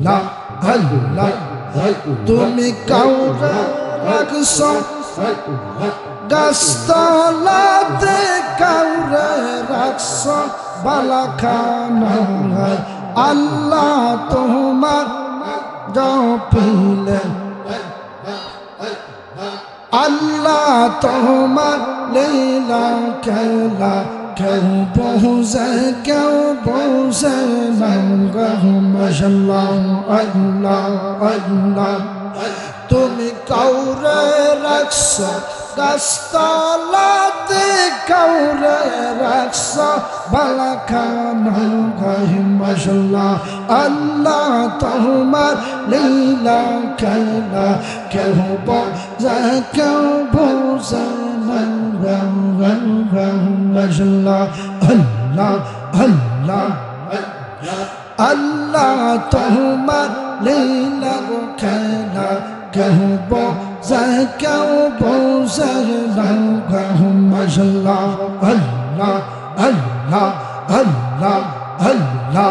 আল্লাহ আল্লাহ তুমি কাউরা রাখছ? গাছতলাতে কাউরে রাখছ? বালাখানা আল্লাহ তোমার জপিলে আল্লাহ তোমার লীলা খেলা। কেউ বহুজে কেউ বহুজে মশাল্লাহ আল্লাহ আল্লাহ তুমি কাউরে রাখছ গাছতলাতে কাউরে রাখছ বালাখানা গাই মশাল্লাহ আল্লাহ তোমার লীলা খেলা কেউ বোঝা কেউ বোঝা মশাল্লাহ আল্লাহ আল্লাহ আল্লাহ। তোমার লীলা খেলা কেউ বোঝা কেউ বোঝা মশাল্লাহ আল্লাহ আল্লাহ।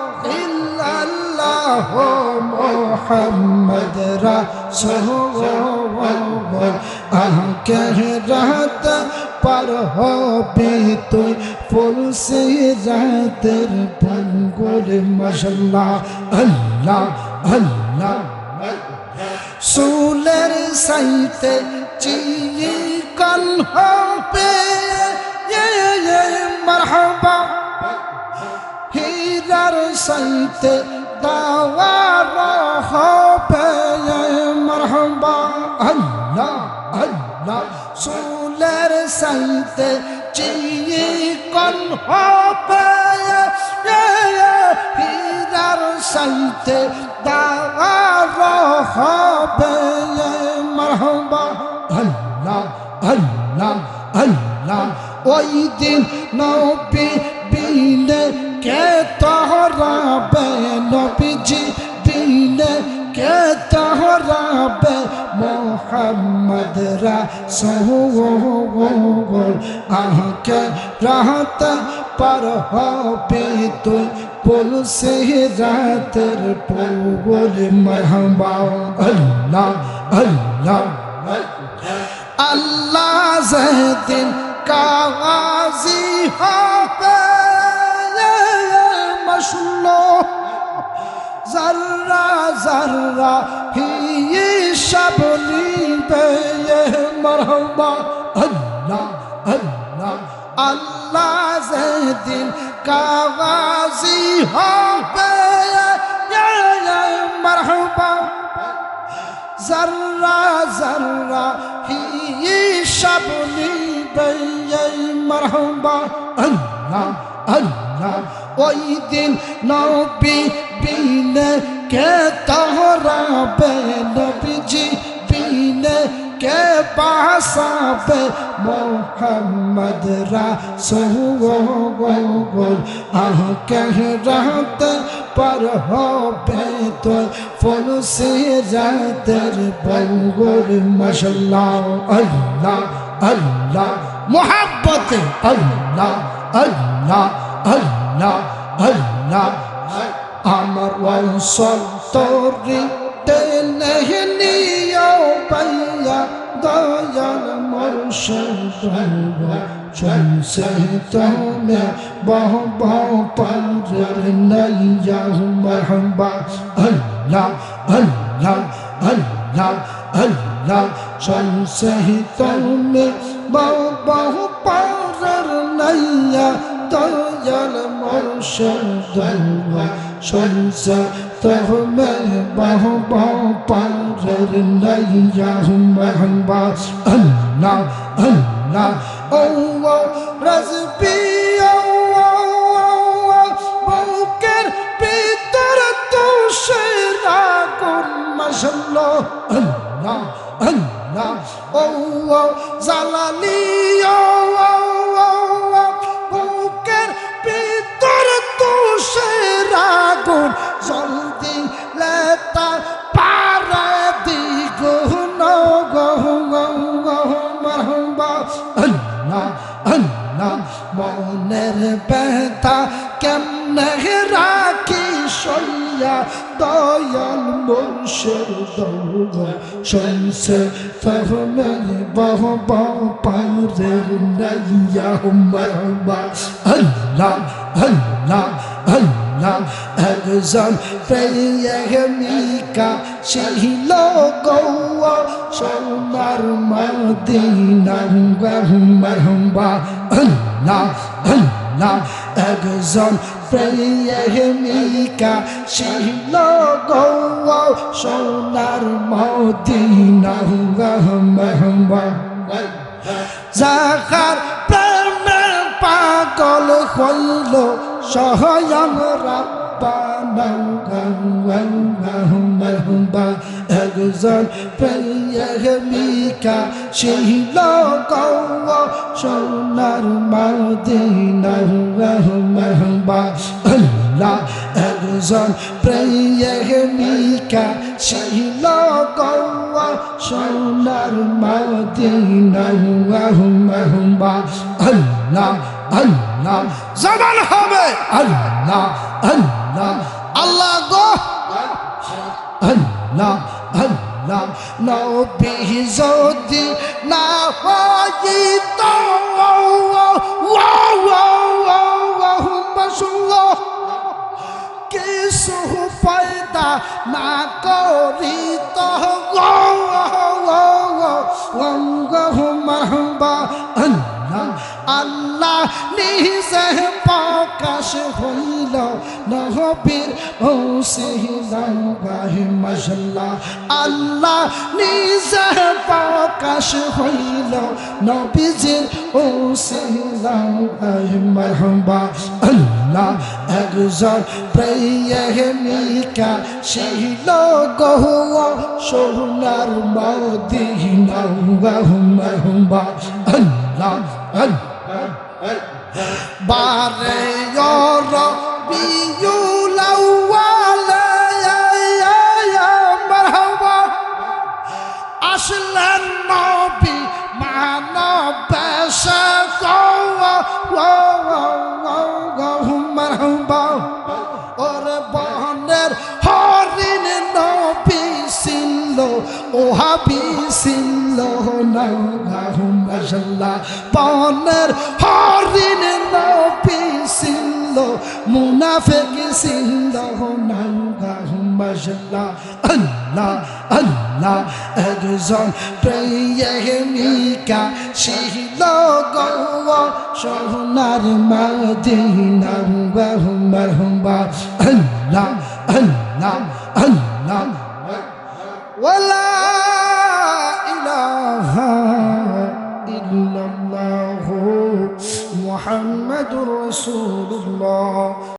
محمد رسول اللہ کہہ رہتا پر ہو بھی تو پل سے رہتر بن گل مشلا اللہ اللہ سولر سائتے چیئے کلہوں پہ یہ یہ مرحبا ہیرر سائتے আল্লাহ আল্লাহ সুলের সাইতে চিয়ে কল হবে হীরার সাইতে দাওয়ার হবে মারহাবা আল্লাহ আল্লাহ আল্লাহ ওই দিন নবী বিলে কে তহরাবে নবীজি তহরাবে মোহাম্মদ রাসূল আহকে রাহত पर হবে তুই পুল সে রাতের পুল মরহবা আল্লাহ আল্লাহ আল্লাহ। যেদিন কাগজি হবে মশলো জর্রা জর্রা হিসাব নিবে মরহবা আল্লাহ আল্লাহ আল্লাহ যেদিন কাগজি হবে মরহবা জর্রা জর্রা হিসাব নিবে মরহবা আল্লাহ আল্লাহ ওই দিন নবী বিনে কে তহরাবে নবীজি বাসাবে মোহাম্মদ রাসূল আহ কহ রাত पर হবে তো ফল সে রাতের বঙ্গুর মশলা আল্লাহ আল্লাহ মোহাব্বতে আল্লাহ আল্লাহ আল্লাহ আল্লাহ আমার অঞ্চল তোরি টেনে পাইয়া দয়াল মুর্শিদ تهمل بهبا بانزر إليهم بهبا أنا أنا الله رزبي Allah, Allah, Allah, Allah, Zalali, Allah. মনের ব্যথা কেমনে রাখি সইয়া? দয়াল মুর্শিদ দৌড় শুনছে ফহমে বহ বহ পারের নাইয়া মারবা আল্লাহ আল্লাহ আল্লাহ, একজন প্রেমিকা ছিল গৌয়া সোনার মারবা আল্লাহ। আল্লাহ একজন প্রেমিকা ছিল গৌয়া সোনার মদিনা মারবা যাহার প্রেমে পাগল হইল সহয়ং রাব্বানা একজন প্রেমিকা ছিল গৌব সোনার মদিনা রহমবা আল্লাহ একজন প্রেমিকা ছিল গৌব সোনার মদিনা রহমবা আল্লাহ আল্লাহ, জবান হবে। আল্লাহ আল্লাহ আল্লাহ গো। আল্লাহ আল্লাহ নবী যদি না হইত কিছু ফায়দা না করিত মাহবা আল্লাহ আল্লাহ নিজে প্রকাশ হইল নহবীর হৌসিলাম গাহে মশলা আল্লাহ নিজে প্রকাশ হইল। নবীজির হৌসিলাম গাহে মরহবা। আল্লাহ একজন প্রেমিকা ছিল গহুয়া সোনার মদিনা। মরহবা। আল্লাহ বারে ইয়র ও হাবি ছিল না মাশাল্লাহ বহনের হরিণ নবী ছিল মুনাফিক ছিল না মাশাল্লাহ আল্লাহ আল্লাহ একজন প্রেমিকা ছিল গো সোনার মদিনা মারহুমা আল্লাহ আল্লাহ আল্লাহ ولا رسول الله